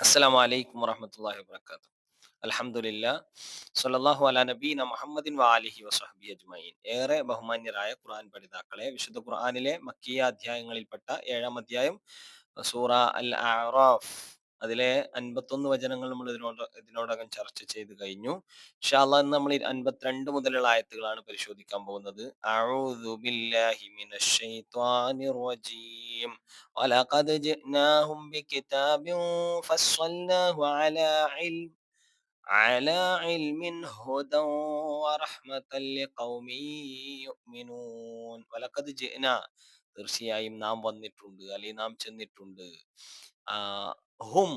അസ്സലാമു അലൈക്കും വറഹ്മത്തുള്ളാഹി വബറകാതുഹു. അലഹമുല്ല സ്വല്ലല്ലാഹു അല നബീന മുഹമ്മദിൻ വാലിഹി വസഹബി അജ്മഈൻ. ഏറെ ബഹുമാന്യരായ ഖുർആൻ പഠിതാക്കളെ വിശുദ്ധ ഖുർആനിലെ മക്കിയ അധ്യായങ്ങളിൽപ്പെട്ട ഏഴാം അധ്യായം സൂറ അൽ അഅറാഫ് അതിലെ അൻപത്തൊന്ന് വചനങ്ങൾ നമ്മൾ ഇതിനോട് ഇതിനോടകം ചർച്ച ചെയ്ത് കഴിഞ്ഞു ഇൻഷാ അല്ലാഹ് ഇന്ന് നമ്മൾ അൻപത്തിരണ്ട് മുതലുള്ള ആയത്തുകളാണ് പരിശോധിക്കാൻ പോകുന്നത് അഊദു ബില്ലാഹി മിനശ് ശൈത്വാനിർ റജീം ولقد جئناهم بكتاب فصلناه على علم على علم هدى ورحمة لقوم يؤمنون ولقد جئنا തീർച്ചയായും നാം വന്നിട്ടുണ്ട് അല്ലെങ്കിൽ നാം ചെന്നിട്ടുണ്ട് ആ ഹും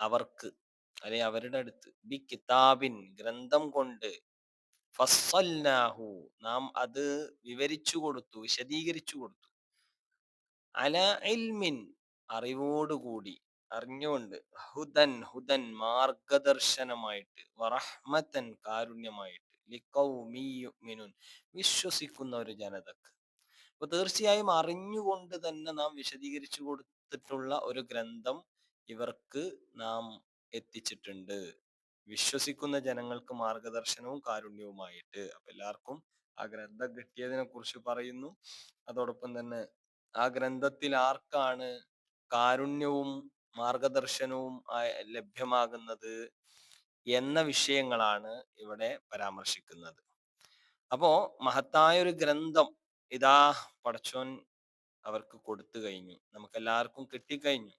അവർക്ക് അല്ലെ അവരുടെ അടുത്ത്. ബി കിതാബിൻ ഗ്രന്ഥം കൊണ്ട് ഫസ്സൽനാഹു നാം അത് വിവരിച്ചു കൊടുത്തു വിശദീകരിച്ചു കൊടുത്തു. അല ഇൽമിൻ അറിവോടുകൂടി അറിഞ്ഞുകൊണ്ട് ഹുദൻ ഹുദൻ മാർഗദർശനമായിട്ട് വറഹ്മത്തൻ കാരുണ്യമായിട്ട് ലിഖൗമി യുഅ്മിനൂൻ വിശ്വസിക്കുന്ന ഒരു ജനതക്ക്. അപ്പൊ തീർച്ചയായും അറിഞ്ഞുകൊണ്ട് തന്നെ നാം വിശദീകരിച്ചു കൊടുത്തിട്ടുള്ള ഒരു ഗ്രന്ഥം ഇവർക്ക് നാം എത്തിച്ചിട്ടുണ്ട്. വിശ്വസിക്കുന്ന ജനങ്ങൾക്ക് മാർഗദർശനവും കാരുണ്യവുമായിട്ട്. അപ്പൊ എല്ലാവർക്കും ആ ഗ്രന്ഥം കിട്ടിയതിനെ കുറിച്ച് പറയുന്നു. അതോടൊപ്പം തന്നെ ആ ഗ്രന്ഥത്തിൽ ആർക്കാണ് കാരുണ്യവും മാർഗദർശനവും ലഭ്യമാകുന്നത് എന്ന വിഷയങ്ങളാണ് ഇവിടെ പരാമർശിക്കുന്നത്. അപ്പോ മഹത്തായൊരു ഗ്രന്ഥം ഇതാ പടച്ചോൻ അവർക്ക് കൊടുത്തു കഴിഞ്ഞു. നമുക്കെല്ലാവർക്കും കിട്ടിക്കഴിഞ്ഞു.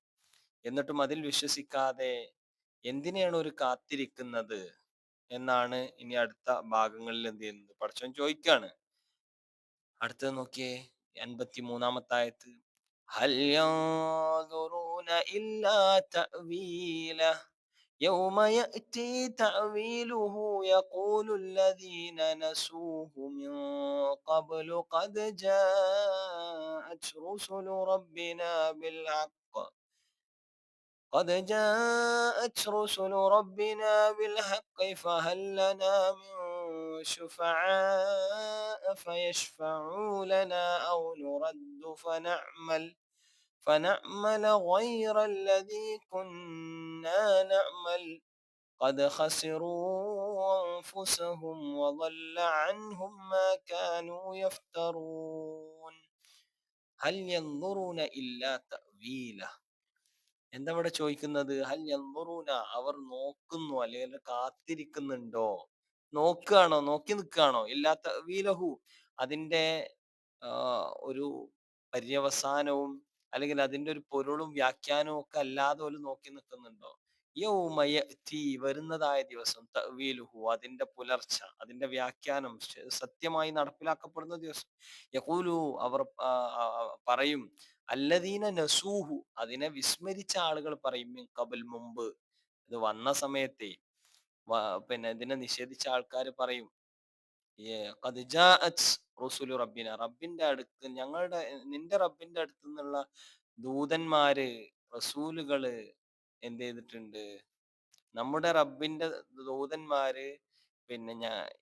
എന്നിട്ടും അതിൽ വിശ്വസിക്കാതെ എന്തിനാണ് ഒരു കാത്തിരിക്കുന്നത് എന്നാണ് ഇനി അടുത്ത ഭാഗങ്ങളിൽ എന്ത് ചെയ്യുന്നത് പടച്ചോൻ ചോദിക്കാണ് അടുത്തത് നോക്കിയേ എൺപത്തി മൂന്നാമത്തെ ആയത്ത് هل ينظرون إلا تأويله يوم يأتي تأويله يقول الذين نسوه من قبل قد جاءت رسل ربنا بالحق قد جاءت رسل ربنا بالحق فهل لنا من شفعاء فيشفعوا لنا أو نرد فنعمل فنعمل غير الذي كنا نعمل. قد خسروا أنفسهم وضل عنهم ما كانوا يفترون. هل ينظرون إلا تأويله؟ എന്താ ഇവിടെ ചോദിക്കുന്നത് ഹൽ അവർ നോക്കുന്നു അല്ലെങ്കിൽ കാത്തിരിക്കുന്നുണ്ടോ? നോക്കുകയാണോ നോക്കി നിൽക്കുകയാണോ ഇല്ലാത്ത വീലഹു. അതിന്റെ ഒരു പര്യവസാനവും അല്ലെങ്കിൽ അതിന്റെ ഒരു പൊരുളും വ്യാഖ്യാനവും ഒക്കെ അല്ലാതെ ഒരു നോക്കി നിൽക്കുന്നുണ്ടോ? യൗമയഅ്തി വരുന്നതായ ദിവസം വീലുഹു അതിന്റെ പുലർച്ച അതിന്റെ വ്യാഖ്യാനം സത്യമായി നടപ്പിലാക്കപ്പെടുന്ന ദിവസം. യഹൂലു അവർ പറയും അല്ലദീന നസൂഹു അതിനെ വിസ്മരിച്ച ആളുകൾ പറയും കബൽ മുമ്പ് ഇത് വന്ന സമയത്തെ പിന്നെ ഇതിനെ നിഷേധിച്ച ആൾക്കാർ പറയും റുസുലു റബ്ബിന റബ്ബിന്റെ അടുത്ത് ഞങ്ങളുടെ നിന്റെ റബ്ബിന്റെ അടുത്ത് നിന്നുള്ള ദൂതന്മാര് റസൂലുകൾ എന്ത് ചെയ്തിട്ടുണ്ട്? നമ്മുടെ റബ്ബിന്റെ ദൂതന്മാര് പിന്നെ ഞാ അവ- വടുത്ത്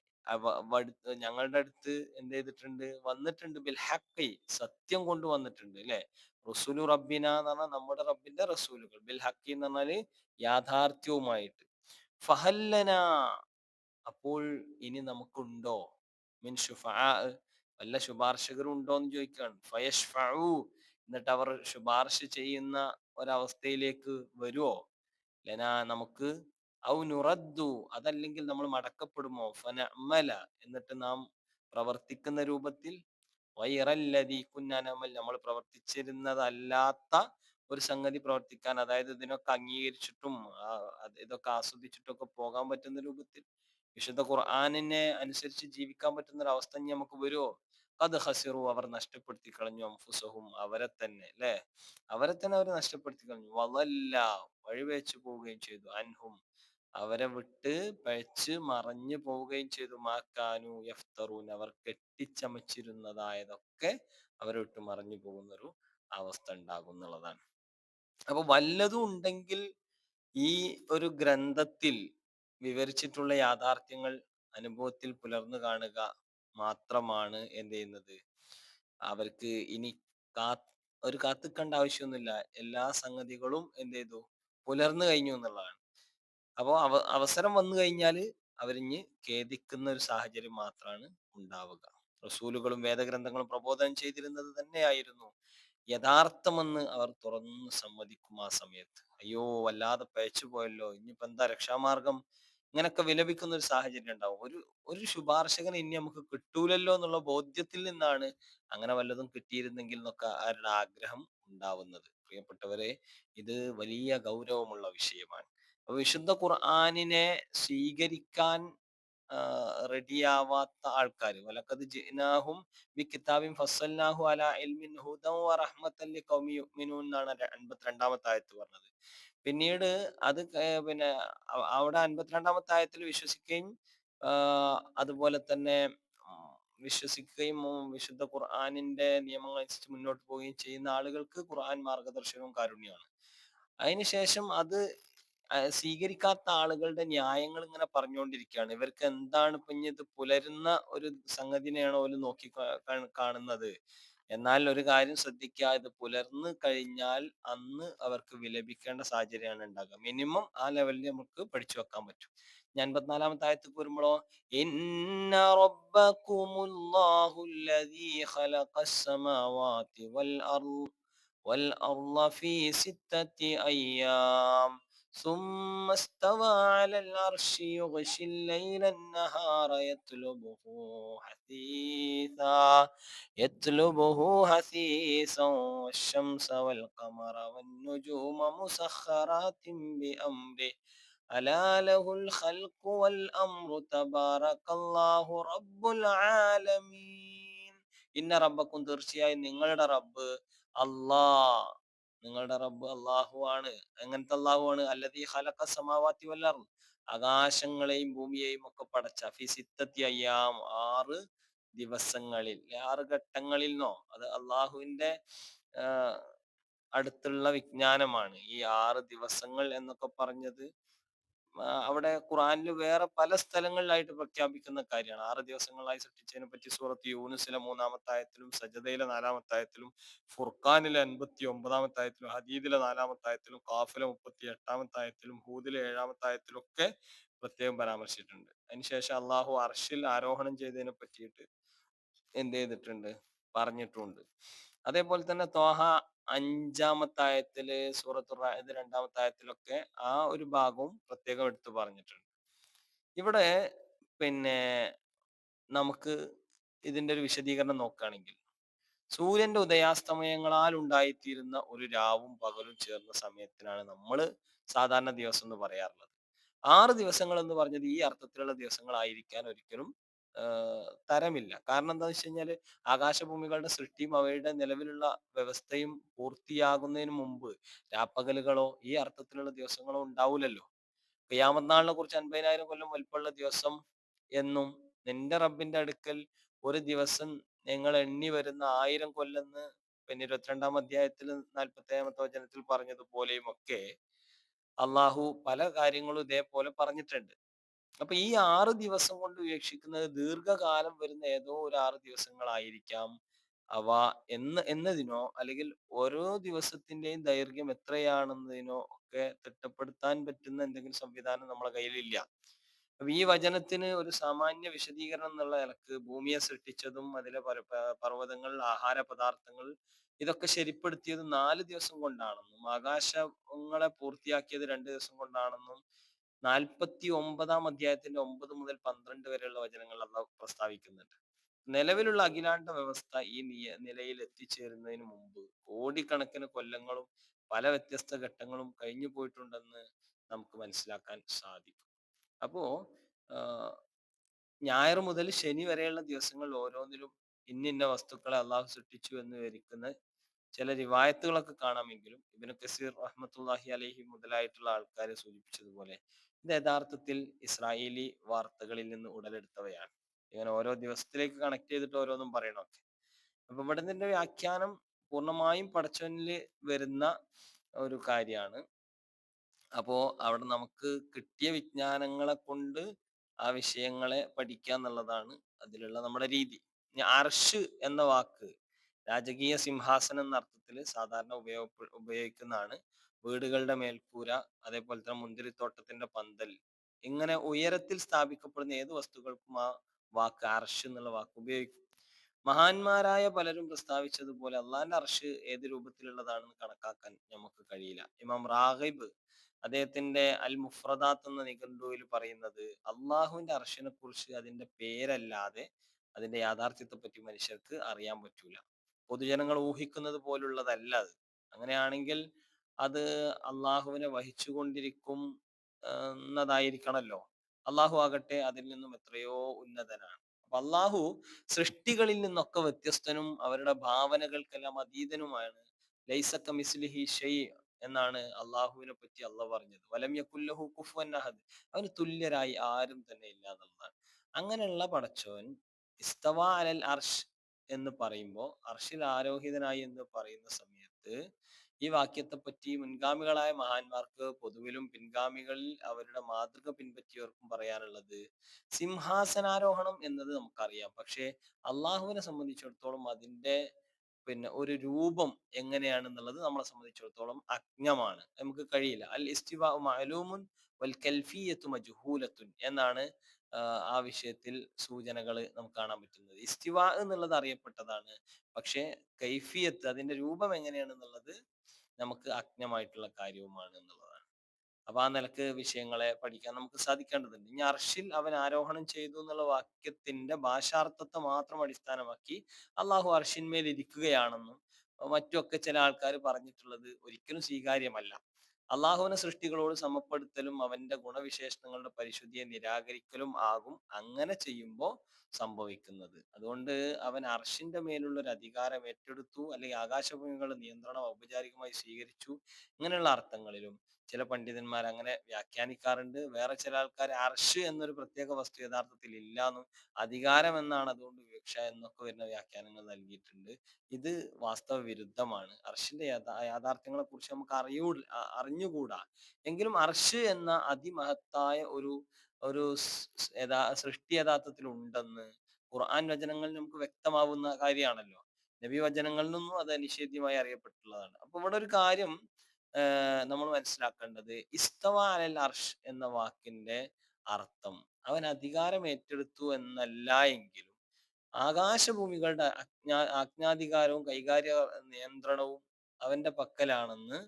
ഞങ്ങളുടെ അടുത്ത് എന്ത് ചെയ്തിട്ടുണ്ട്? വന്നിട്ടുണ്ട്. ബിൽ ഹക്കി സത്യം കൊണ്ട് വന്നിട്ടുണ്ട് അല്ലെ? റസൂലു റബ്ബിന എന്ന് പറഞ്ഞാൽ നമ്മുടെ റബ്ബിന്റെ റസൂലുകൾ. ബിൽ ഹക്കി എന്ന് പറഞ്ഞാൽ യാഥാർത്ഥ്യവുമായിട്ട്. ഫഹല്ലന. അപ്പോൾ ഇനി നമുക്കുണ്ടോ? മിൻ ഷുഫാ വല്ല ശുപാർശകരും ഉണ്ടോ എന്ന് ചോദിക്കുകയാണ്. ഫയഷ്ഫഉ. എന്നിട്ട് അവർ ശുപാർശ ചെയ്യുന്ന ഒരവസ്ഥയിലേക്ക് വരുമോ ലന നമുക്ക് ഔ അതല്ലെങ്കിൽ നമ്മൾ മടക്കപ്പെടുമോ? ഫനഅമല എന്നിട്ട് നാം പ്രവർത്തിക്കുന്ന രൂപത്തിൽ വൈറല്ലതി കുന്നനമൽ നമ്മൾ പ്രവർത്തിച്ചിരുന്നതല്ലാത്ത ഒരു സംഗതി പ്രവർത്തിക്കാൻ അതായത് ഇതിനൊക്കെ അംഗീകരിച്ചിട്ടും ഇതൊക്കെ ആസ്വദിച്ചിട്ടും ഒക്കെ പോകാൻ പറ്റുന്ന രൂപത്തിൽ വിശുദ്ധ ഖുർആാനിനെ അനുസരിച്ച് ജീവിക്കാൻ പറ്റുന്ന ഒരു അവസ്ഥ ഇനി നമുക്ക് വരുമോ അത് ഹസിറു അവർ നഷ്ടപ്പെടുത്തി കളഞ്ഞു അംഫുസഹും അവരെ തന്നെ അല്ലെ? അവരെ തന്നെ അവർ നഷ്ടപ്പെടുത്തി കളഞ്ഞു. വളല്ല വഴിവെച്ചു പോവുകയും ചെയ്തു. അൻഹും അവരെ വിട്ട് പഴച്ച് മറഞ്ഞു പോവുകയും ചെയ്തു. മാക്കാനു യഫ്തറൂൻ. അവർ കെട്ടിച്ചമച്ചിരുന്നതായതൊക്കെ അവരെ വിട്ട് മറഞ്ഞു പോകുന്ന ഒരു അവസ്ഥ ഉണ്ടാകും എന്നുള്ളതാണ്. അപ്പൊ വല്ലതും ഉണ്ടെങ്കിൽ ഈ ഒരു ഗ്രന്ഥത്തിൽ വിവരിച്ചിട്ടുള്ള യാഥാർത്ഥ്യങ്ങൾ അനുഭവത്തിൽ പുലർന്നു കാണുക മാത്രമാണ് എന്ത് ചെയ്യുന്നത്. അവർക്ക് ഇനി കാ ഒരു കാത്തുക്കേണ്ട ആവശ്യമൊന്നുമില്ല. എല്ലാ സംഗതികളും എന്ത് ചെയ്തു? പുലർന്നു കഴിഞ്ഞു എന്നുള്ളതാണ്. അപ്പോൾ അവ അവസരം വന്നു കഴിഞ്ഞാൽ അവരിഞ്ഞ് ഖേദിക്കുന്ന ഒരു സാഹചര്യം മാത്രമാണ് ഉണ്ടാവുക. റസൂലുകളും വേദഗ്രന്ഥങ്ങളും പ്രബോധനം ചെയ്തിരുന്നത് തന്നെയായിരുന്നു. യഥാർത്ഥമെന്ന് അവർ തുറന്ന് സമ്മതിക്കും ആ സമയത്ത്. അയ്യോ വല്ലാതെ പഴച്ചു പോയല്ലോ. ഇനിയിപ്പോ എന്താ രക്ഷാമാർഗം? ഇങ്ങനൊക്കെ വിലപിക്കുന്ന ഒരു സാഹചര്യം ഉണ്ടാവും. ഒരു ഒരു ശുപാർശകന് ഇനി നമുക്ക് കിട്ടൂലല്ലോ എന്നുള്ള ബോധ്യത്തിൽ നിന്നാണ് അങ്ങനെ വല്ലതും കിട്ടിയിരുന്നെങ്കിൽ എന്നൊക്കെ അവരുടെ ആഗ്രഹം ഉണ്ടാവുന്നത്. പ്രിയപ്പെട്ടവരെ ഇത് വലിയ ഗൗരവമുള്ള വിഷയമാണ്. വിശുദ്ധ ഖുർആാനിനെ സ്വീകരിക്കാൻ റെഡിയാവാത്ത ആൾക്കാർ വലക്കത് ജിനാഹും ബി കിതാബിൻ അല ഇൽമിൻ റഹ്മത്തൻ ലിഖൗമി യുഅ്മിനൂൻ എന്നാണ് അൻപത്തിരണ്ടാമത്തെ ആയത്ത് പറഞ്ഞത്. പിന്നീട് അത് പിന്നെ അവിടെ അൻപത്തിരണ്ടാമത്തെ ആയത്തിൽ വിശ്വസിക്കുകയും അതുപോലെ തന്നെ വിശ്വസിക്കുകയും വിശുദ്ധ ഖുർആാനിന്റെ നിയമങ്ങൾ അനുസരിച്ച് മുന്നോട്ട് പോവുകയും ചെയ്യുന്ന ആളുകൾക്ക് ഖുർആൻ മാർഗദർശനവും കാരുണ്യമാണ് അതിനുശേഷം അത് സ്വീകരിക്കാത്ത ആളുകളുടെ ന്യായങ്ങൾ ഇങ്ങനെ പറഞ്ഞുകൊണ്ടിരിക്കുകയാണ് ഇവർക്ക് എന്താണ് ഇപ്പൊ ഇനി ഇത് പുലരുന്ന ഒരു സംഗതിനെയാണോ ഓല് നോക്കി കാ- കാ- കാണുന്നത് എന്നാൽ ഒരു കാര്യം ശ്രദ്ധിക്കുക ഇത് പുലർന്നു കഴിഞ്ഞാൽ അന്ന് അവർക്ക് വിലപിക്കേണ്ട സാഹചര്യമാണ് ഉണ്ടാകുക മിനിമം ആ ലെവലിൽ നമുക്ക് പഠിച്ചു വെക്കാൻ പറ്റും ഞാൻ അൻപത്തിനാലാമത്തെ ആയത്ത് വരുമ്പോഴോ ഇന്ന റബ്ബക്കുമുല്ലാഹുല്ലദീ ഖലഖസ് സമാവാതി വൽ അർള് والأرض في ستة أيام ثم استوى على العرش يغشي الليل النهار يطلبه حثيثا يطلبه حثيثا والشمس والقمر والنجوم مسخرات بأمره ألا له الخلق والأمر تبارك الله رب العالمين إن ربكم ترشيا إن رب الله നിങ്ങളുടെ റബ്ബ് അള്ളാഹു ആണ്. എങ്ങനത്തെ അള്ളാഹു ആണ്? അല്ലതീ ഹലക്ക സമാവാത്തി വല്ലർ ആകാശങ്ങളെയും ഭൂമിയെയും ഒക്കെ പടച്ച ഫി സിത്തത്തി അയ്യാം ആറ് ദിവസങ്ങളിൽ ആറ് ഘട്ടങ്ങളിൽ നിന്നോ. അത് അള്ളാഹുവിന്റെ അടുത്തുള്ള വിജ്ഞാനമാണ്. ഈ ആറ് ദിവസങ്ങൾ എന്നൊക്കെ പറഞ്ഞത് അവിടെ ഖുറാനിൽ വേറെ പല സ്ഥലങ്ങളിലായിട്ട് പ്രഖ്യാപിക്കുന്ന കാര്യമാണ്. ആറ് ദിവസങ്ങളായി സൃഷ്ടിച്ചതിനെ പറ്റി സൂറത്ത് യൂനുസിലെ മൂന്നാമത്തായത്തിലും ആയത്തിലും നാലാമത്തായത്തിലും ഫുർഖാനിലെ അൻപത്തി ഒമ്പതാമത്തായത്തിലും ഹദീദിലെ നാലാമത്തായത്തിലും കാഫിലെ മുപ്പത്തി എട്ടാമത്തായത്തിലും ഹൂദിലെ ഏഴാമത്തായത്തിലും ഒക്കെ പ്രത്യേകം പരാമർശിച്ചിട്ടുണ്ട്. അതിനുശേഷം അള്ളാഹു അർഷിൽ ആരോഹണം ചെയ്തതിനെ പറ്റിയിട്ട് എന്ത് ചെയ്തിട്ടുണ്ട്? പറഞ്ഞിട്ടുണ്ട്. അതേപോലെ തന്നെ തോഹ അഞ്ചാമത്തെ ആയത്തിൽ സൂറത്തു റായത് രണ്ടാമത്തെ ആയത്തിലൊക്കെ ആ ഒരു ഭാഗവും പ്രത്യേകം എടുത്തു പറഞ്ഞിട്ടുണ്ട്. ഇവിടെ പിന്നെ നമുക്ക് ഇതിന്റെ ഒരു വിശദീകരണം നോക്കുകയാണെങ്കിൽ സൂര്യന്റെ ഉദയാസ്തമയങ്ങളാൽ ഉണ്ടായിത്തീരുന്ന ഒരു രാവും പകലും ചേർന്ന സമയത്തിനാണ് നമ്മൾ സാധാരണ ദിവസം എന്ന് പറയാറുള്ളത്. ആറ് ദിവസങ്ങൾ എന്ന് പറഞ്ഞത് ഈ അർത്ഥത്തിലുള്ള ദിവസങ്ങളായിരിക്കാൻ ഒരിക്കലും തരമില്ല. കാരണം എന്താണെന്ന് വെച്ച് കഴിഞ്ഞാൽ ആകാശഭൂമികളുടെ സൃഷ്ടിയും അവയുടെ നിലവിലുള്ള വ്യവസ്ഥയും പൂർത്തിയാകുന്നതിന് മുമ്പ് രാപ്പകലുകളോ ഈ അർത്ഥത്തിലുള്ള ദിവസങ്ങളോ ഉണ്ടാവില്ലല്ലോ ഖിയാമത്ത് നാളിനെ കുറിച്ച് അൻപതിനായിരം കൊല്ലം വലിപ്പമുള്ള ദിവസം എന്നും നിന്റെ റബ്ബിന്റെ അടുക്കൽ ഒരു ദിവസം നിങ്ങൾ എണ്ണി വരുന്ന ആയിരം കൊല്ലെന്ന് പിന്നെ ഇരുപത്തിരണ്ടാം അധ്യായത്തിൽ നാൽപ്പത്തി ഏഴാമത്തെ വചനത്തിൽ പറഞ്ഞതുപോലെയും ഒക്കെ അള്ളാഹു പല കാര്യങ്ങളും ഇതേപോലെ പറഞ്ഞിട്ടുണ്ട്. അപ്പൊ ഈ ആറ് ദിവസം കൊണ്ട് വീക്ഷിക്കുന്നത് ദീർഘകാലം വരുന്ന ഏതോ ഒരു ആറ് ദിവസങ്ങളായിരിക്കാം. അവ എന്ന് എന്നതിനോ അല്ലെങ്കിൽ ഓരോ ദിവസത്തിന്റെയും ദൈർഘ്യം എത്രയാണെന്നതിനോ ഒക്കെ തിട്ടപ്പെടുത്താൻ പറ്റുന്ന എന്തെങ്കിലും സംവിധാനം നമ്മളെ കയ്യിലില്ല. അപ്പൊ ഈ വചനത്തിന് ഒരു സാമാന്യ വിശദീകരണം എന്നുള്ള നിലയ്ക്ക് ഭൂമിയെ സൃഷ്ടിച്ചതും അതിലെ പർവതങ്ങൾ ആഹാര പദാർത്ഥങ്ങൾ ഇതൊക്കെ ശരിപ്പെടുത്തിയത് നാല് ദിവസം കൊണ്ടാണെന്നും ആകാശങ്ങളെ പൂർത്തിയാക്കിയത് രണ്ട് ദിവസം കൊണ്ടാണെന്നും നാൽപ്പത്തി ഒമ്പതാം അധ്യായത്തിന്റെ ഒമ്പത് മുതൽ പന്ത്രണ്ട് വരെയുള്ള വചനങ്ങൾ അള്ളാഹു പ്രസ്താവിക്കുന്നുണ്ട്. നിലവിലുള്ള അഖിലാണ്ട വ്യവസ്ഥ ഈ നിലയിൽ എത്തിച്ചേരുന്നതിന് മുമ്പ് കോടിക്കണക്കിന് കൊല്ലങ്ങളും പല വ്യത്യസ്ത ഘട്ടങ്ങളും കഴിഞ്ഞു പോയിട്ടുണ്ടെന്ന് നമുക്ക് മനസ്സിലാക്കാൻ സാധിക്കും. അപ്പോ ഞായർ മുതൽ ശനി വരെയുള്ള ദിവസങ്ങളിൽ ഓരോന്നിലും ഇന്നിന്ന വസ്തുക്കളെ അള്ളാഹു സൃഷ്ടിച്ചു എന്ന് വിവരിക്കുന്ന ചില റിവായത്തുകളൊക്കെ കാണാമെങ്കിലും ഇബിന് കസീർ റഹ്മത്തുല്ലാഹി അലഹി മുതലായിട്ടുള്ള ആൾക്കാരെ സൂചിപ്പിച്ചതുപോലെ ഇത് യഥാർത്ഥത്തിൽ ഇസ്രായേലി വാർത്തകളിൽ നിന്ന് ഉടലെടുത്തവയാണ്. ഇങ്ങനെ ഓരോ ദിവസത്തിലേക്ക് കണക്ട് ചെയ്തിട്ട് ഓരോന്നും പറയണമൊക്കെ. അപ്പൊ ഇവിടെ നിന്റെ വ്യാഖ്യാനം പൂർണമായും പടച്ചവനിൽ വരുന്ന ഒരു കാര്യമാണ്. അപ്പോ അവിടെ നമുക്ക് കിട്ടിയ വിജ്ഞാനങ്ങളെ കൊണ്ട് ആ വിഷയങ്ങളെ പഠിക്കുക എന്നുള്ളതാണ് അതിലുള്ള നമ്മുടെ രീതി. അർഷ് എന്ന വാക്ക് രാജകീയ സിംഹാസനം എന്ന അർത്ഥത്തിൽ സാധാരണ ഉപയോഗ ഉപയോഗിക്കുന്നതാണ്. വീടുകളുടെ മേൽക്കൂര അതേപോലെ തന്നെ മുന്തിരിത്തോട്ടത്തിന്റെ പന്തൽ ഇങ്ങനെ ഉയരത്തിൽ സ്ഥാപിക്കപ്പെടുന്ന ഏത് വസ്തുക്കൾക്കും ആ വാക്ക് അർഷ് എന്നുള്ള വാക്ക് ഉപയോഗിക്കും. മഹാന്മാരായ പലരും പ്രസ്താവിച്ചതുപോലെ അള്ളാന്റെ അർഷ് ഏത് രൂപത്തിലുള്ളതാണെന്ന് കണക്കാക്കാൻ നമുക്ക് കഴിയില്ല. ഇമാം റാഹിബ് അദ്ദേഹത്തിന്റെ അൽ മുഫ്രദാത്ത് എന്ന നിഘണ്ടുവിൽ പറയുന്നത് അള്ളാഹുവിന്റെ അർഷിനെ കുറിച്ച് അതിന്റെ പേരല്ലാതെ അതിന്റെ യാഥാർത്ഥ്യത്തെ പറ്റി മനുഷ്യർക്ക് അറിയാൻ പറ്റൂല. പൊതുജനങ്ങൾ ഊഹിക്കുന്നത് പോലുള്ളതല്ല അത്. അങ്ങനെയാണെങ്കിൽ അത് അള്ളാഹുവിനെ വഹിച്ചുകൊണ്ടിരിക്കും എന്നതായിരിക്കണല്ലോ അള്ളാഹു ആകട്ടെ അതിൽ നിന്നും എത്രയോ ഉന്നതനാണ്. അപ്പൊ അള്ളാഹു സൃഷ്ടികളിൽ നിന്നൊക്കെ വ്യത്യസ്തനും അവരുടെ ഭാവനകൾക്കെല്ലാം അതീതനുമാണ്. ലൈസക്ക മിസ്ലിഹി ഷെയ് എന്നാണ് അള്ളാഹുവിനെ പറ്റി അള്ള പറഞ്ഞത്. വലം യക്കുല്ലഹു കുഫുവൻ അഹദ്. അവന് തുല്യരായി ആരും തന്നെ ഇല്ല എന്നുള്ളതാണ്. അങ്ങനെയുള്ള പടച്ചോൻ ഇസ്തവ അലൽ അർഷ് എന്ന് പറയുമ്പോൾ അർഷിൽ ആരോഹിതനായി എന്ന് പറയുന്ന സമയത്ത് ഈ വാക്യത്തെ പറ്റി മുൻഗാമികളായ മഹാന്മാർക്ക് പൊതുവിലും പിൻഗാമികളിൽ അവരുടെ മാതൃക പിൻപറ്റിയവർക്കും പറയാനുള്ളത് സിംഹാസനാരോഹണം എന്നത് നമുക്കറിയാം. പക്ഷേ അള്ളാഹുവിനെ സംബന്ധിച്ചിടത്തോളം അതിന്റെ പിന്നെ ഒരു രൂപം എങ്ങനെയാണെന്നുള്ളത് നമ്മളെ സംബന്ധിച്ചിടത്തോളം അജ്ഞമാണ് നമുക്ക് കഴിയില്ല. അൽ ഇസ്തിവ മഅലൂമുൻ വൽ കൽഫിയത്തു മജ്ഹൂലത്തുൻ എന്നാണ് ആ വിഷയത്തിൽ സൂചനകൾ നമുക്ക് കാണാൻ പറ്റുന്നത്. ഇസ്തിവ എന്നുള്ളത് അറിയപ്പെട്ടതാണ്. പക്ഷേ കൈഫിയത്ത് അതിന്റെ രൂപം എങ്ങനെയാണെന്നുള്ളത് നമുക്ക് അജ്ഞമായിട്ടുള്ള കാര്യവുമാണ് എന്നുള്ളതാണ്. അപ്പൊ ആ നിലയ്ക്ക് വിഷയങ്ങളെ പഠിക്കാൻ നമുക്ക് സാധിക്കേണ്ടതുണ്ട്. ഇനി അർഷിൽ അവൻ ആരോഹണം ചെയ്തു എന്നുള്ള വാക്യത്തിന്റെ ഭാഷാർത്ഥത്തെ മാത്രം അടിസ്ഥാനമാക്കി അള്ളാഹു അർഷിന്മേൽ ഇരിക്കുകയാണെന്നും മറ്റൊക്കെ ചില ആൾക്കാർ പറഞ്ഞിട്ടുള്ളത് ഒരിക്കലും സ്വീകാര്യമല്ല. അള്ളാഹുവിനെ സൃഷ്ടികളോട് സമപ്പെടുത്തലും അവന്റെ ഗുണവിശേഷണങ്ങളുടെ പരിശുദ്ധിയെ നിരാകരിക്കലും ആകും അങ്ങനെ ചെയ്യുമ്പോൾ സംഭവിക്കുന്നത്. അതുകൊണ്ട് അവൻ അർഷിന്റെ മേലുള്ള ഒരു അധികാരം ഏറ്റെടുത്തു അല്ലെങ്കിൽ ആകാശഭൂമികളുടെ നിയന്ത്രണം ഔപചാരികമായി സ്വീകരിച്ചു ഇങ്ങനെയുള്ള അർത്ഥങ്ങളിലും. ചില പണ്ഡിതന്മാർ അങ്ങനെ വ്യാഖ്യാനിക്കാറുണ്ട്. വേറെ ചില ആൾക്കാർ അർഷ് എന്നൊരു പ്രത്യേക വസ്തു യഥാർത്ഥത്തിൽ ഇല്ല എന്നും അധികാരം എന്നാണ് അതുകൊണ്ട് വിവക്ഷ എന്നൊക്കെ വരുന്ന വ്യാഖ്യാനങ്ങൾ നൽകിയിട്ടുണ്ട്. ഇത് വാസ്തവ വിരുദ്ധമാണ് അർഷിന്റെ യാഥാർത്ഥ്യങ്ങളെ കുറിച്ച് നമുക്ക് അറിയൂ അറിഞ്ഞുകൂടാ. എങ്കിലും അർഷ് എന്ന അതിമഹത്തായ ഒരു ഒരു യഥാ സൃഷ്ടി യഥാർത്ഥത്തിൽ ഉണ്ടെന്ന് ഖുർആൻ വചനങ്ങളിൽ നമുക്ക് വ്യക്തമാവുന്ന കാര്യമാണല്ലോ. നബി വചനങ്ങളിൽ നിന്നും അത് നിഷേധ്യമായി അറിയപ്പെട്ടിട്ടുള്ളതാണ് അപ്പൊ ഇവിടെ ഒരു കാര്യം നമ്മൾ മനസ്സിലാക്കേണ്ടത് ഇസ്തവ അലൽ അർഷ് എന്ന വാക്കിന്റെ അർത്ഥം അവൻ അധികാരം ഏറ്റെടുത്തു എന്നല്ല എങ്കിലും ആകാശഭൂമികളുടെ അജ്ഞാ ആജ്ഞാധികാരവും കൈകാര്യ നിയന്ത്രണവും അവന്റെ പക്കലാണെന്ന്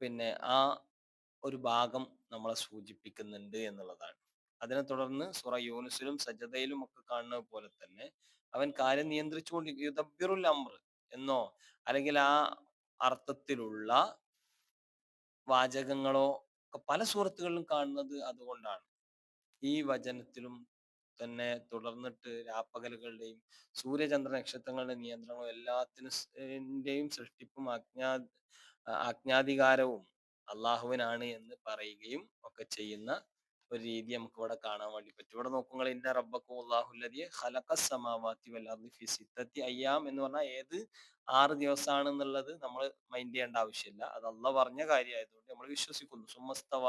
പിന്നെ ആ ഒരു ഭാഗം നമ്മളെ സൂചിപ്പിക്കുന്നുണ്ട് എന്നുള്ളതാണ്. അതിനെ തുടർന്ന് സുറ യൂനുസിലും സജതയിലും ഒക്കെ കാണുന്നത് പോലെ തന്നെ അവൻ കാര്യം നിയന്ത്രിച്ചുകൊണ്ട് യുദബിറുൽ അമ്ര എന്നോ അല്ലെങ്കിൽ ആ അർത്ഥത്തിലുള്ള വാചകങ്ങളോ ഒക്കെ പല സുഹൃത്തുക്കളിലും കാണുന്നത് അതുകൊണ്ടാണ്. ഈ വചനത്തിലും തന്നെ തുടർന്നിട്ട് രാപ്പകലുകളുടെയും സൂര്യചന്ദ്ര നക്ഷത്രങ്ങളുടെ നിയന്ത്രണവും എല്ലാത്തിനും സൃഷ്ടിപ്പും അജ്ഞാ അജ്ഞാധികാരവും അള്ളാഹുവിനാണ് എന്ന് പറയുകയും ഒക്കെ ചെയ്യുന്ന ഒരു രീതി നമുക്ക് ഇവിടെ കാണാൻ വേണ്ടി പറ്റും. ഇവിടെ നോക്കുമ്പോൾ ഇന്ന റബ്ബക്കും അള്ളാഹുല്ലതിയെ ഫി സിത്തത്തി അയ്യാം എന്ന് പറഞ്ഞാൽ ഏത് ആറ് ദിവസമാണെന്നുള്ളത് നമ്മൾ മൈൻഡ് ചെയ്യേണ്ട ആവശ്യമില്ല. അത് അല്ല പറഞ്ഞ കാര്യമായതുകൊണ്ട് നമ്മൾ വിശ്വസിക്കുന്നു. സുമസ്തവ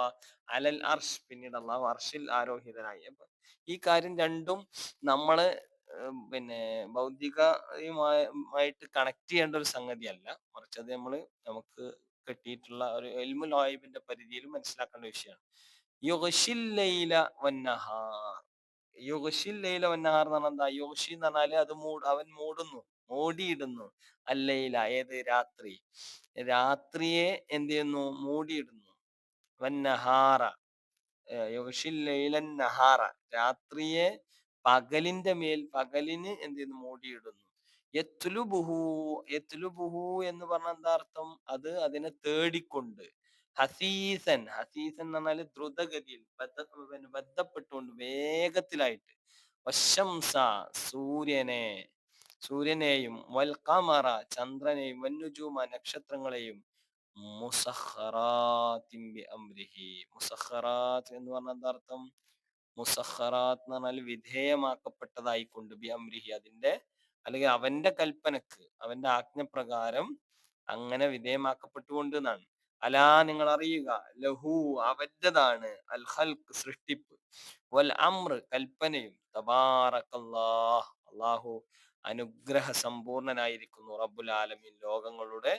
അലൽ അർഷ് പിന്നീട് അള്ളാഹു അർഷിൽ ആരോഹിതനായി. അപ്പൊ ഈ കാര്യം രണ്ടും നമ്മൾ പിന്നെ ഭൗതികമായിട്ട് കണക്ട് ചെയ്യേണ്ട ഒരു സംഗതിയല്ല. മറിച്ച് അത് നമ്മൾ നമുക്ക് കിട്ടിയിട്ടുള്ള ഒരു എൽമു ലോയിബിന്റെ പരിധിയിൽ മനസ്സിലാക്കേണ്ട വിഷയമാണ്. യുഗഷിൽ ലൈല വന്നഹാർ എന്ന് പറഞ്ഞാൽ എന്താ? യുഗഷി എന്ന് പറഞ്ഞാൽ അത് മൂട് അവൻ മൂടുന്നു മൂടിയിടുന്നു അല്ലയില ഏത്? രാത്രി. രാത്രിയെ എന്ത് ചെയ്യുന്നു? മൂടിയിടുന്നു. വന്നഹാറ. നഹാറ. രാത്രിയെ പകലിന്റെ മേൽ പകലിന് എന്ത് ചെയ്യുന്നു? മൂടിയിടുന്നു. യത്ലുബുഹു യത്ലുബുഹു എന്ന് പറഞ്ഞ എന്താ അർത്ഥം? അത് അതിനെ തേടിക്കൊണ്ട്. ഹസീസൻ ഹസീസൻ എന്ന് പറഞ്ഞാൽ ദ്രുതഗതിയിൽ ബന്ധപ്പെട്ടുകൊണ്ട് വേഗത്തിലായിട്ട് വശംസ സൂര്യനെ സൂര്യനെയും വൽ കമറ ചന്ദ്രനെയും വന്നുജൂമ നക്ഷത്രങ്ങളെയും മുസഹറാത്തിന്റെ അംരിഹി. മുസഹറാത്ത് എന്ന് പറഞ്ഞ മുസഹറാത്ത് എന്ന് പറഞ്ഞാൽ വിധേയമാക്കപ്പെട്ടതായിക്കൊണ്ട് ബി അംരിഹി. അതിന്റെ അല്ലെങ്കിൽ അവന്റെ കൽപ്പനക്ക് അവന്റെ ആജ്ഞപ്രകാരം അങ്ങനെ വിധേയമാക്കപ്പെട്ടുകൊണ്ട് എന്നാണ് അലാ നിങ്ങൾ അറിയുക ലഹു അവന്റെതാണ് അൽ ഹൽക്ക് സൃഷ്ടിപ്പ് വൽ അമ്ര കൽപ്പനയും അള്ളാഹു അനുഗ്രഹ സമ്പൂർണനായിരിക്കുന്നു റബ്ബുൽ ആലമീൻ ലോകങ്ങളുടെ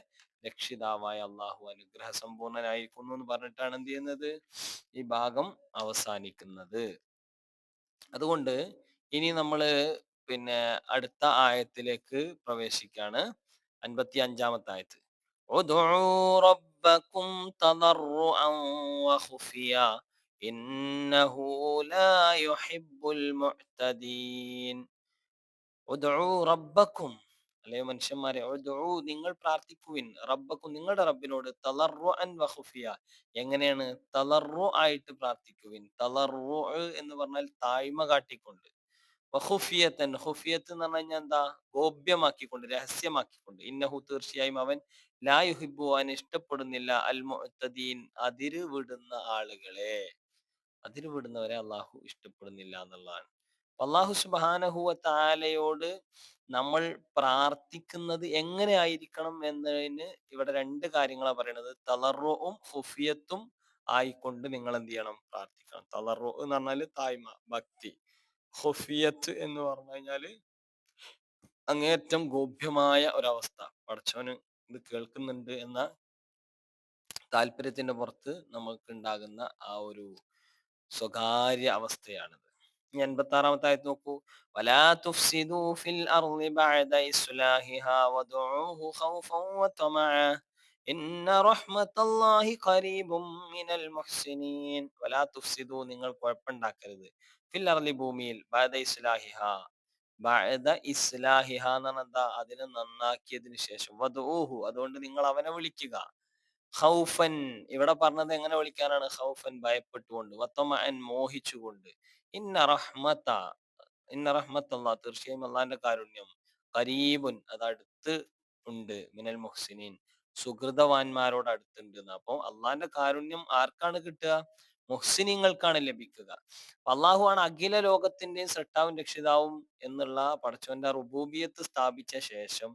രക്ഷിതാവായ അള്ളാഹു അനുഗ്രഹ സമ്പൂർണനായിരിക്കുന്നു എന്ന് പറഞ്ഞിട്ടാണ് എന്ത് ചെയ്യുന്നത്? ഈ ഭാഗം അവസാനിക്കുന്നത്. അതുകൊണ്ട് ഇനി നമ്മൾ പിന്നെ അടുത്ത ആയത്തിലേക്ക് പ്രവേശിക്കാണ്. അൻപത്തി അഞ്ചാമത്തെ ആയത്ത്. ഉദ്ഉ ربكم تضرعا وخفيا ഇന്നഹു لا يحب المعتدين ادعوا ربكم അല്ലയോ മനുഷ്യന്മാരെ ഉദ്ഉ നിങ്ങൾ പ്രാർത്ഥിക്കുവിൻ റബ്ബക്കും നിങ്ങളുടെ റബ്ബിനോട് തളർറുഅൻ വഖുഫിയ എങ്ങനെയാണ്? തളർറു ആയിട്ട് പ്രാർത്ഥിക്കുവിൻ തളർറു എന്ന് പറഞ്ഞാൽ താഴ്മ കാട്ടിക്കൊണ്ട്. വഹുഫിയത്തൻ ഹുഫിയത്ത് എന്ന് പറഞ്ഞാൽ എന്താ? ഗോപ്യമാക്കിക്കൊണ്ട് രഹസ്യമാക്കിക്കൊണ്ട്. ഇന്നഹു തീർച്ചയായും അവൻ ലാ യുഹിബ്ബു അവൻ ഇഷ്ടപ്പെടുന്നില്ല അൽ മുഅത്തദീൻ അതിര് വിടുന്ന ആളുകളെ. അതിര് വിടുന്നവരെ അള്ളാഹു ഇഷ്ടപ്പെടുന്നില്ല എന്നുള്ളതാണ്. അള്ളാഹു സുബാനഹുവ താലയോട് നമ്മൾ പ്രാർത്ഥിക്കുന്നത് എങ്ങനെ ആയിരിക്കണം എന്നതിന് ഇവിടെ രണ്ട് കാര്യങ്ങളാണ് പറയുന്നത് തളറും ഖുഫിയത്തും ആയിക്കൊണ്ട് നിങ്ങൾ എന്ത് ചെയ്യണം പ്രാർത്ഥിക്കണം. തളറു എന്ന് പറഞ്ഞാൽ തായ്മ ഭക്തി. ഖുഫിയത്ത് എന്ന് പറഞ്ഞു കഴിഞ്ഞാൽ അങ്ങേയറ്റം ഗോപ്യമായ ഒരവസ്ഥ. പടച്ചവന് ഇത് കേൾക്കുന്നുണ്ട് എന്ന താല്പര്യത്തിന്റെ പുറത്ത് നമുക്ക് ഉണ്ടാകുന്ന ആ ഒരു സ്വകാര്യ അവസ്ഥയാണിത്. ഇനി എൺപത്തി ആറാമത്തെ ആയത്ത് നോക്കൂ. വലാ തുഫ്സിദു ഫിൽ അർളി ബഅദ ഇസ്ലാഹിഹാ വദഊഹു ഖൗഫൻ വതമഅ. ഇന്ന റഹ്മത്തല്ലാഹി ഖരീബും മിനൽ മുഹ്സിനീൻ. വലാ തുഫ്സിദു നിങ്ങൾ കുഴപ്പമുണ്ടാക്കരുത്. ഫിൽ അർളി ഭൂമിയിൽ ബഅദ ഇസ്ലാഹിഹാ എന്താ അതിനെ നന്നാക്കിയതിന് ശേഷം. വധൂഹു അതുകൊണ്ട് നിങ്ങൾ അവനെ വിളിക്കുക. ഹൗഫൻ ഇവിടെ പറഞ്ഞത് എങ്ങനെ വിളിക്കാനാണ്? ഹൗഫൻ ഭയപ്പെട്ടുകൊണ്ട് വത്തമഅൻ മോഹിച്ചുകൊണ്ട്. ഇന്ന റഹ്മത്ത ഇന്ന തീർച്ചയായും അള്ളാന്റെ കാരുണ്യം കരീബുൻ അത് അടുത്ത് ഉണ്ട് മിനൽ മുഹ്സിനീൻ. സുഹൃതവാന്മാരോട് അടുത്തുണ്ട്. അപ്പൊ അള്ളാന്റെ കാരുണ്യം ആർക്കാണ് കിട്ടുക? മുഹ്സിനിങ്ങൾക്കാണ് ലഭിക്കുക. അള്ളാഹു ആണ് അഖില ലോകത്തിന്റെയും സൃഷ്ടാവും രക്ഷിതാവും എന്നുള്ള പടച്ചവന്റെ റുബൂബിയത്ത് സ്ഥാപിച്ച ശേഷം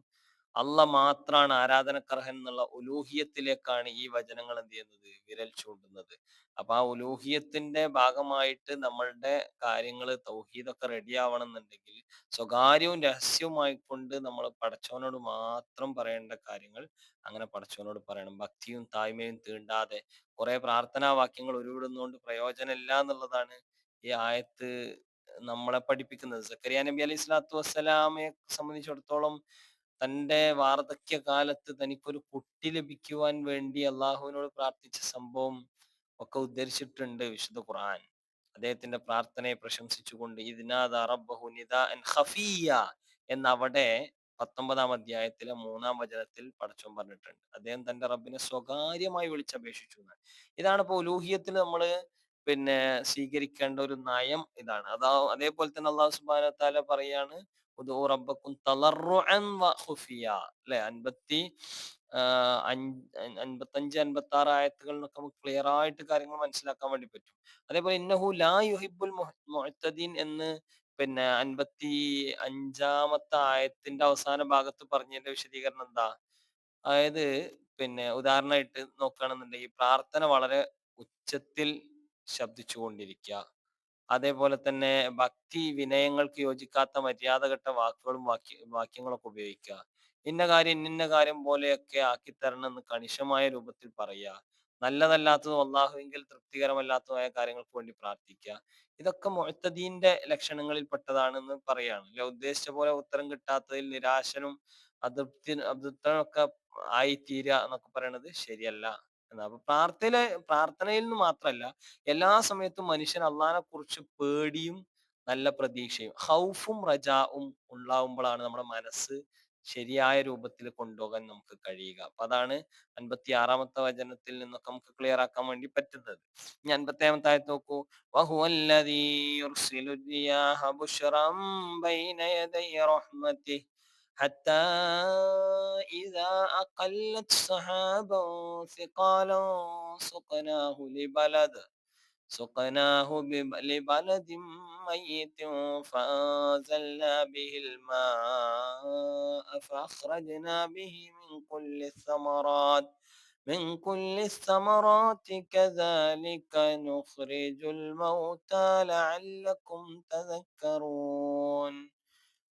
അല്ല മാത്രാണ് ആരാധനക്കർഹൻ എന്നുള്ള ഉലൂഹിയത്തിലേക്കാണ് ഈ വചനങ്ങൾ എന്ത് ചെയ്യുന്നത്? വിരൽ ചൂണ്ടുന്നത്. അപ്പൊ ആ ഉലൂഹിയത്തിന്റെ ഭാഗമായിട്ട് നമ്മളുടെ കാര്യങ്ങൾ തൗഹീദൊക്കെ റെഡിയാവണം എന്നുണ്ടെങ്കിൽ സ്വകാര്യവും രഹസ്യവുമായി കൊണ്ട് നമ്മൾ പടച്ചവനോട് മാത്രം പറയേണ്ട കാര്യങ്ങൾ അങ്ങനെ പടച്ചവനോട് പറയണം. ഭക്തിയും തായ്മയും തീണ്ടാതെ കുറെ പ്രാർത്ഥനാ വാക്യങ്ങൾ ഉരുവിടുന്നതുകൊണ്ട് പ്രയോജനമില്ല എന്നുള്ളതാണ് ഈ ആയത്ത് നമ്മളെ പഠിപ്പിക്കുന്നത്. സക്കരിയ നബി അലൈഹി സ്വലാത്തു വസ്സലാമയെ സംബന്ധിച്ചിടത്തോളം തന്റെ വാർദ്ധക്യ കാലത്ത് തനിക്കൊരു കുട്ടി ലഭിക്കുവാൻ വേണ്ടി അള്ളാഹുവിനോട് പ്രാർത്ഥിച്ച സംഭവം ഒക്കെ ഉദ്ധരിച്ചിട്ടുണ്ട് വിശുദ്ധ ഖുർആൻ. അദ്ദേഹത്തിന്റെ പ്രാർത്ഥനയെ പ്രശംസിച്ചുകൊണ്ട് ഖഫിയ എന്ന് അവിടെ പത്തൊമ്പതാം അധ്യായത്തിലെ മൂന്നാം വചനത്തിൽ പടച്ചോൻ പറഞ്ഞിട്ടുണ്ട്. അദ്ദേഹം തന്റെ റബ്ബിനെ സ്വകാര്യമായി വിളിച്ചപേക്ഷിച്ചു ഇതാണ് ഇപ്പൊ ഉലൂഹിയത്തിൽ നമ്മൾ പിന്നെ സ്വീകരിക്കേണ്ട ഒരു നയം ഇതാണ്. അതാ അതേപോലെ തന്നെ അള്ളാഹു സുബാന താല പറയാണ് അല്ലെ അൻപത്തി അൻപത്തഞ്ച് അൻപത്തി ആറ് ആയത്തുകളിലൊക്കെ നമുക്ക് ക്ലിയർ ആയിട്ട് കാര്യങ്ങൾ മനസ്സിലാക്കാൻ വേണ്ടി പറ്റും. അതേപോലെ ഇന്നഹു ലാ യുഹിബ്ബുൽ മുഹ്- എന്ന് പിന്നെ അൻപത്തി അഞ്ചാമത്തെ ആയത്തിന്റെ അവസാന ഭാഗത്ത് പറഞ്ഞതിന്റെ വിശദീകരണം എന്താ? അതായത് പിന്നെ ഉദാഹരണമായിട്ട് നോക്കുകയാണെന്നുണ്ടെങ്കിൽ പ്രാർത്ഥന വളരെ ഉച്ചത്തിൽ ശബ്ദിച്ചുകൊണ്ടിരിക്കുക. അതേപോലെ തന്നെ ഭക്തി വിനയങ്ങൾക്ക് യോജിക്കാത്ത മര്യാദഘട്ട വാക്കുകളും വാക്യ വാക്യങ്ങളൊക്കെ ഉപയോഗിക്കുക. ഇന്ന കാര്യം ഇന്ന കാര്യം പോലെയൊക്കെ ആക്കിത്തരണം എന്ന് കണിശമായ രൂപത്തിൽ പറയുക. നല്ലതല്ലാത്തതും അള്ളാഹുവിങ്കിൽ തൃപ്തികരമല്ലാത്തതുമായ കാര്യങ്ങൾക്ക് വേണ്ടി പ്രാർത്ഥിക്കുക. ഇതൊക്കെ മുഅ്തദീന്റെ ലക്ഷണങ്ങളിൽ പെട്ടതാണെന്ന് പറയാണ്. അല്ലെ ഉദ്ദേശിച്ച പോലെ ഉത്തരം കിട്ടാത്തതിൽ നിരാശനും അതൃപ്തി അതൃപ്തനൊക്കെ ആയിത്തീരുക എന്നൊക്കെ പറയണത് ശരിയല്ല. അപ്പൊ പ്രാർത്ഥന പ്രാർത്ഥനയിൽ നിന്ന് മാത്രമല്ല എല്ലാ സമയത്തും മനുഷ്യൻ അള്ളഹാനെ കുറിച്ച് പേടിയും നല്ല പ്രതീക്ഷയും ഹൗഫും റജാവും ഉണ്ടാവുമ്പോഴാണ് നമ്മുടെ മനസ്സ് ശരിയായ രൂപത്തിൽ കൊണ്ടുപോകാൻ നമുക്ക് കഴിയുക. അപ്പൊ അതാണ് അൻപത്തി ആറാമത്തെ വചനത്തിൽ നിന്നൊക്കെ നമുക്ക് ക്ലിയർ ആക്കാൻ വേണ്ടി പറ്റുന്നത്. ഇനി അൻപത്തി ഏഴാമത്തെ ആയത് നോക്കൂ حتى إذا أقلت سحابا ثقالا سقناه لبلد سقناه لبلد ميت فأنزلنا به الماء فأخرجنا به من كل الثمرات من كل الثمرات كذلك نخرج الموتى لعلكم تذكرون.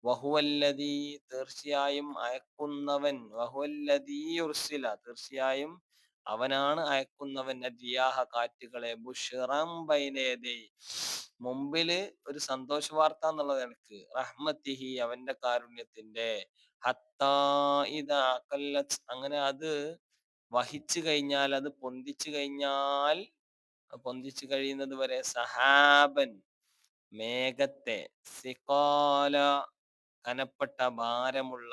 വഹുവല്ലദീ തീർച്ചയായും അയക്കുന്നവൻ വഹുവല്ലദീ യുർസില തീർച്ചയായും അവനാണ് അയക്കുന്നവൻ. റിയാഹ കാറ്റുകളെ ബുഷ്റം മുമ്പിൽ ഒരു സന്തോഷ വാർത്ത എന്നുള്ളത് എനിക്ക്. റഹ്മത്തിഹി അവന്റെ കാരുണ്യത്തിന്റെ. ഹത്താ ഇതാ അങ്ങനെ അത് വഹിച്ചു കഴിഞ്ഞാൽ അത് പൊന്തിച്ചു കഴിഞ്ഞാൽ പൊന്തിച്ചു കഴിയുന്നത് വരെ സഹാബൻ മേഘത്തെ സിഖാല കനപ്പെട്ട ഭാരമുള്ള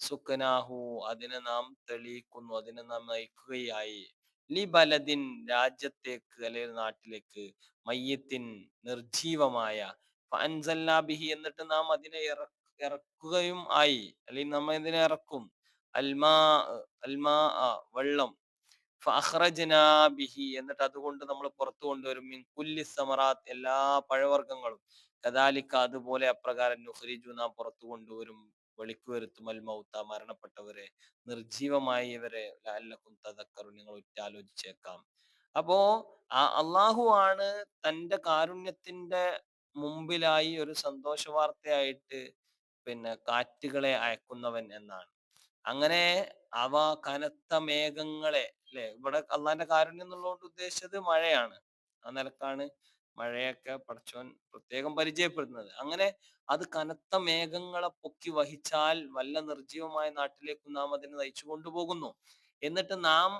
സുക്കനാഹു അതിനെ നാം തെളിയിക്കുന്നു അതിനെ നാം നയിക്കുകയായി. ലി ബലദിൻ രാജ്യത്തേക്ക് അല്ലെങ്കിൽ നാട്ടിലേക്ക് മയ്യത്തിൻ നിർജീവമായ ഫൻസല്ലാബിഹി എന്നിട്ട് നാം അതിനെ ഇറ ഇറക്കുകയും ആയി. അല്ലെങ്കിൽ നമ്മൾ ഇതിനെ ഇറക്കും? അൽമാ അൽമാ വെള്ളം. ഫഅഖ്റജ്നാ ബിഹി എന്നിട്ട് അതുകൊണ്ട് നമ്മൾ പുറത്തു കൊണ്ടുവരും. മിൻ കുല്ലി സമറാത്ത് എല്ലാ പഴവർഗങ്ങളും. കദാലിക്ക അതുപോലെ അപ്രകാരം നുഹ്രിജു നാം പുറത്തു കൊണ്ടുവരും വെളിക്ക് വരുത്തുമൽ മൗത്ത മരണപ്പെട്ടവരെ നിർജീവമായി ഇവരെ ലഅല്ലക്കും തദക്കറു നിങ്ങൾ ഉറ്റാലോചിച്ചേക്കാം. അപ്പോ ആ അള്ളാഹു ആണ് തന്റെ കാരുണ്യത്തിന്റെ മുമ്പിലായി ഒരു സന്തോഷ വാർത്തയായിട്ട് പിന്നെ കാറ്റുകളെ അയക്കുന്നവൻ എന്നാണ്. അങ്ങനെ അവ കനത്ത മേഘങ്ങളെ അല്ലെ ഇവിടെ അള്ളാന്റെ കാരുണ്യം എന്നുള്ളതുകൊണ്ട് ഉദ്ദേശിച്ചത് മഴയാണ്. ആ നിലക്കാണ് മഴയൊക്കെ പടച്ചോൻ പ്രത്യേകം പരിചയപ്പെടുന്നത് അങ്ങനെ അത് കനത്ത മേഘങ്ങളെ പൊക്കി വഹിച്ചാൽ വല്ല നിർജീവമായ നാട്ടിലേക്ക് നാം അതിനെ നയിച്ചു കൊണ്ടുപോകുന്നു. എന്നിട്ട് നാം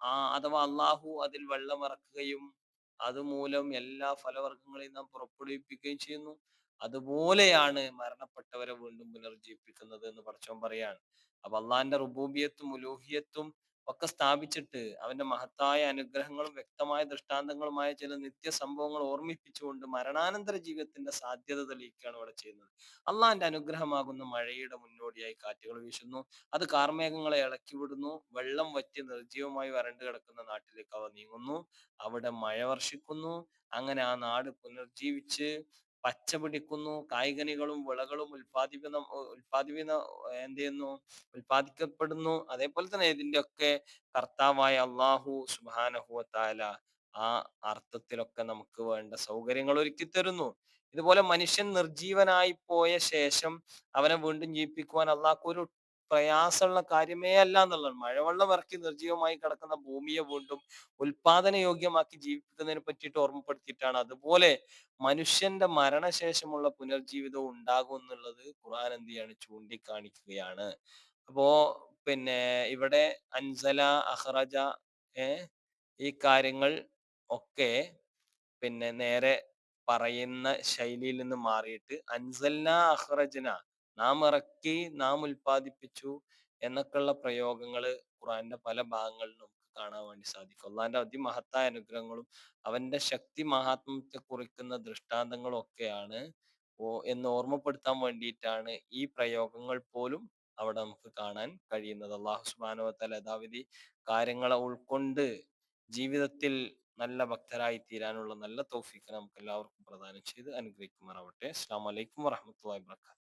ആ അഥവാ അള്ളാഹു അതിൽ വെള്ളം ഇറക്കുകയും അതുമൂലം എല്ലാ ഫലവർഗങ്ങളെയും നാം പുറപ്പെടുവിപ്പിക്കുകയും ചെയ്യുന്നു. അതുപോലെയാണ് മരണപ്പെട്ടവരെ വീണ്ടും പുനർജീവിപ്പിക്കുന്നത് എന്ന് പടച്ചോൻ പറയാണ്. അപ്പൊ അള്ളാഹിന്റെ റുബൂബിയത്തും ഉലൂഹിയത്തും ഒക്കെ സ്ഥാപിച്ചിട്ട് അവന്റെ മഹത്തായ അനുഗ്രഹങ്ങളും വ്യക്തമായ ദൃഷ്ടാന്തങ്ങളുമായ ചില നിത്യ സംഭവങ്ങൾ ഓർമ്മിപ്പിച്ചുകൊണ്ട് മരണാനന്തര ജീവിതത്തിന്റെ സാധ്യത തെളിയിക്കുകയാണ് ഇവിടെ ചെയ്യുന്നത്. അള്ളാഹിന്റെ അനുഗ്രഹമാകുന്ന മഴയുടെ മുന്നോടിയായി കാറ്റുകൾ വീശുന്നു. അത് കാർമേഘങ്ങളെ ഇളക്കിവിടുന്നു വെള്ളം വറ്റി നിർജീവമായി വരണ്ടു കിടക്കുന്ന നാട്ടിലേക്ക് അവ നീങ്ങുന്നു. അവിടെ മഴ വർഷിക്കുന്നു. അങ്ങനെ ആ നാട് പുനർജീവിച്ച് പച്ച പിടിക്കുന്നു കായ്കനികളും വിളകളും ഉൽപാദിപ്പിക്കുന്ന ഉൽപാദിപ്പിക്കുന്ന എന്ത് ചെയ്യുന്നു? ഉൽപാദിക്കപ്പെടുന്നു അതേപോലെ തന്നെ ഇതിന്റെ ഒക്കെ കർത്താവായ അള്ളാഹു സുബാനഹുവത്താല ആ അർത്ഥത്തിലൊക്കെ നമുക്ക് വേണ്ട സൗകര്യങ്ങൾ ഒരുക്കി തരുന്നു. ഇതുപോലെ മനുഷ്യൻ നിർജീവനായി പോയ ശേഷം അവനെ വീണ്ടും ജീവിപ്പിക്കുവാൻ അള്ളാഹ് ഒരു പ്രയാസമുള്ള കാര്യമേ അല്ല എന്നുള്ളതാണ് മഴവെള്ളം ഇറക്കി നിർജീവമായി കിടക്കുന്ന ഭൂമിയെ വീണ്ടും ഉൽപാദന യോഗ്യമാക്കി ജീവിക്കുന്നതിനെ പറ്റിയിട്ട് ഓർമ്മപ്പെടുത്തിയിട്ടാണ്. അതുപോലെ മനുഷ്യന്റെ മരണശേഷമുള്ള പുനർജീവിതവും ഉണ്ടാകും എന്നുള്ളത് ഖുർആൻ എന്ത് ചെയ്യാണ്? ചൂണ്ടിക്കാണിക്കുകയാണ്. അപ്പോ പിന്നെ ഇവിടെ അൻസല അഹ്റജ ഏ ഈ കാര്യങ്ങൾ ഒക്കെ പിന്നെ നേരെ പറയുന്ന ശൈലിയിൽ നിന്ന് മാറിയിട്ട് അൻസല്ല അഹ്റജന നാം ഇറക്കി നാം ഉൽപ്പാദിപ്പിച്ചു എന്നൊക്കെയുള്ള പ്രയോഗങ്ങൾ ഖുറാന്റെ പല ഭാഗങ്ങളിലും നമുക്ക് കാണാൻ വേണ്ടി സാധിക്കും. അള്ളാന്റെ അതിമഹത്തായ അനുഗ്രഹങ്ങളും അവന്റെ ശക്തി മഹാത്മ്യത്തെ കുറിക്കുന്ന ദൃഷ്ടാന്തങ്ങളും ഒക്കെയാണ് എന്ന് ഓർമ്മപ്പെടുത്താൻ വേണ്ടിയിട്ടാണ് ഈ പ്രയോഗങ്ങൾ പോലും അവിടെ നമുക്ക് കാണാൻ കഴിയുന്നത്. അള്ളാഹു സുബാനോ തല യഥാവിധി കാര്യങ്ങളെ ഉൾക്കൊണ്ട് ജീവിതത്തിൽ നല്ല ഭക്തരായി തീരാനുള്ള നല്ല തൗഫീഖ് നമുക്ക് എല്ലാവർക്കും പ്രദാനം ചെയ്ത് അനുഗ്രഹിക്കുമാറാവട്ടെ. അസ്സാം വലൈക്കും വാഹമത്തല്ലാ വാബർക്കാത്തു